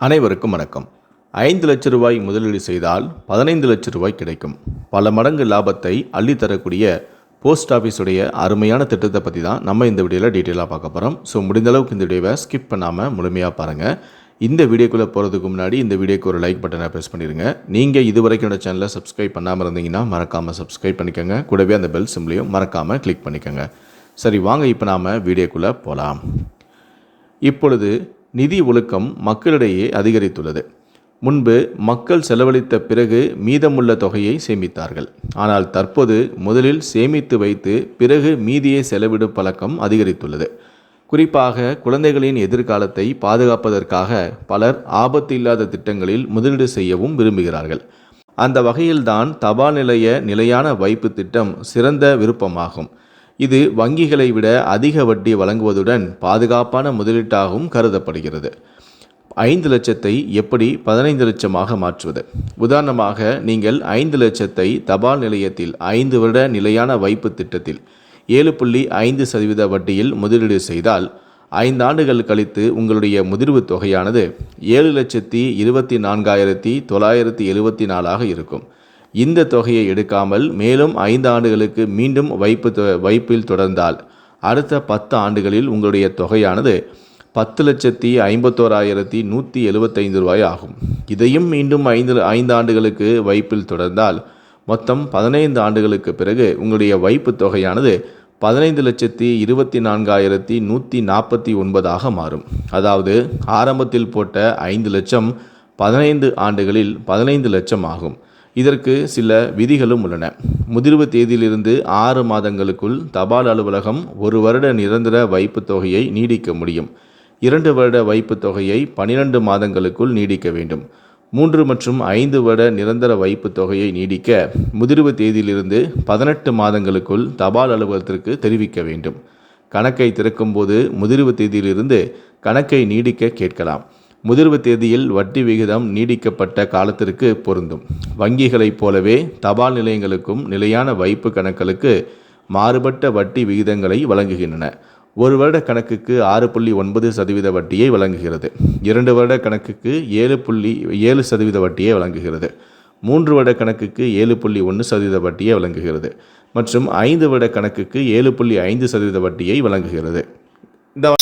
அனைவருக்கும் வணக்கம். ஐந்து லட்ச ரூபாய் முதலீடு செய்தால் பதினைந்து லட்ச ரூபாய் கிடைக்கும். பல மடங்கு லாபத்தை அள்ளித்தரக்கூடிய போஸ்ட் ஆஃபீஸுடைய அருமையான திட்டத்தை பற்றி தான் நம்ம இந்த வீடியோவில் டீட்டெயிலாக பார்க்க போகிறோம் ஸோ முடிந்த அளவுக்கு இந்த வீடியோவை ஸ்கிப் பண்ணாமல் முழுமையாக பாருங்கள் இந்த வீடியோக்குள்ளே போகிறதுக்கு முன்னாடி இந்த வீடியோக்கு ஒரு லைக் பட்டனை ப்ரெஸ் பண்ணிடுங்க நீங்கள் இது வரைக்கும் என்னோட சேனலை சப்ஸ்கிரைப் பண்ணாமல் இருந்தீங்கன்னா மறக்காமல் சப்ஸ்கிரைப் பண்ணிக்கோங்க. கூடவே அந்த பெல் சிம்லையும் மறக்காமல் கிளிக் பண்ணிக்கோங்க. சரி வாங்க இப்போ நாம் வீடியோக்குள்ளே போகலாம் இப்பொழுது நிதி ஒழுக்கம் மக்களிடையே அதிகரித்துள்ளது. முன்பு மக்கள் செலவழித்த பிறகு மீதமுள்ள தொகையை சேமித்தார்கள். ஆனால் தற்போது முதலில் சேமித்து வைத்து பிறகு மீதியை செலவிடும் பழக்கம் அதிகரித்துள்ளது. குறிப்பாக குழந்தைகளின் எதிர்காலத்தை பாதுகாப்பதற்காக பலர் ஆபத்து இல்லாத திட்டங்களில் முதலீடு செய்யவும் விரும்புகிறார்கள். அந்த வகையில்தான் தபால் நிலைய நிலையான வைப்பு திட்டம் சிறந்த விருப்பமாகும். இது வங்கிகளை விட அதிக வட்டி வழங்குவதுடன் பாதுகாப்பான முதலீட்டாகவும் கருதப்படுகிறது. ஐந்து லட்சத்தை எப்படி பதினைந்து லட்சமாக மாற்றுவது? உதாரணமாக நீங்கள் ஐந்து லட்சத்தை தபால் நிலையத்தில் ஐந்து வருட நிலையான வைப்பு திட்டத்தில் ஏழு புள்ளி ஐந்து சதவீத வட்டியில் முதலீடு செய்தால் ஐந்து ஆண்டுகள் கழித்து உங்களுடைய முதிர்வு தொகையானது ஏழு லட்சத்தி இருபத்தி நான்காயிரத்தி தொள்ளாயிரத்தி எழுபத்தி நாலாக இருக்கும். இந்த தொகையை எடுக்காமல் மேலும் ஐந்து ஆண்டுகளுக்கு மீண்டும் வைப்பு தொ- வைப்பில் தொடர்ந்தால் அடுத்த பத்து ஆண்டுகளில் உங்களுடைய தொகையானது பத்து லட்சத்தி ஐம்பத்தோராயிரத்தி நூற்றி எழுபத்தைந்து ரூபாய் ஆகும். இதையும் மீண்டும் ஐந்து ஐந்து ஆண்டுகளுக்கு வைப்பில் தொடர்ந்தால் மொத்தம் பதினைந்து ஆண்டுகளுக்கு பிறகு உங்களுடைய வைப்பு தொகையானது பதினைந்து லட்சத்தி இருபத்தி நான்காயிரத்தி நூற்றி நாற்பத்தி ஒன்பதாக மாறும். அதாவது ஆரம்பத்தில் போட்ட ஐந்து லட்சம் பதினைந்து ஆண்டுகளில் பதினைந்து லட்சம் ஆகும். இதற்கு சில விதிகளும் உள்ளன. முதிர்வு தேதியிலிருந்து ஆறு மாதங்களுக்குள் தபால் அலுவலகம் ஒரு வருட நிரந்தர வைப்புத் தொகையை நீடிக்க முடியும். இரண்டு வருட வைப்புத் தொகையை பனிரெண்டு மாதங்களுக்குள் நீடிக்க வேண்டும். மூன்று மற்றும் ஐந்து வருட நிரந்தர வைப்புத் தொகையை நீடிக்க முதிர்வு தேதியிலிருந்து பதினெட்டு மாதங்களுக்குள் தபால் அலுவலகத்திற்கு தெரிவிக்க வேண்டும். கணக்கை திறக்கும்போது முதிர்வு தேதியிலிருந்து கணக்கை நீடிக்க கேட்கலாம். முதிர்வு தேதியில் வட்டி விகிதம் நீடிக்கப்பட்ட காலத்திற்கு பொருந்தும். வங்கிகளைப் போலவே தபால் நிலையங்களுக்கும் நிலையான வைப்பு கணக்களுக்கு மாறுபட்ட வட்டி விகிதங்களை வழங்குகின்றன. ஒரு வருட கணக்குக்கு ஆறு புள்ளி ஒன்பது சதவீத வட்டியை வழங்குகிறது. இரண்டு வருட கணக்குக்கு ஏழு புள்ளி ஏழு சதவீத வட்டியை வழங்குகிறது. மூன்று வருட கணக்குக்கு ஏழு புள்ளி ஒன்று சதவீத வட்டியை வழங்குகிறது. மற்றும் ஐந்து வருட கணக்குக்கு ஏழு புள்ளி ஐந்து சதவீத வட்டியை வழங்குகிறது. இந்த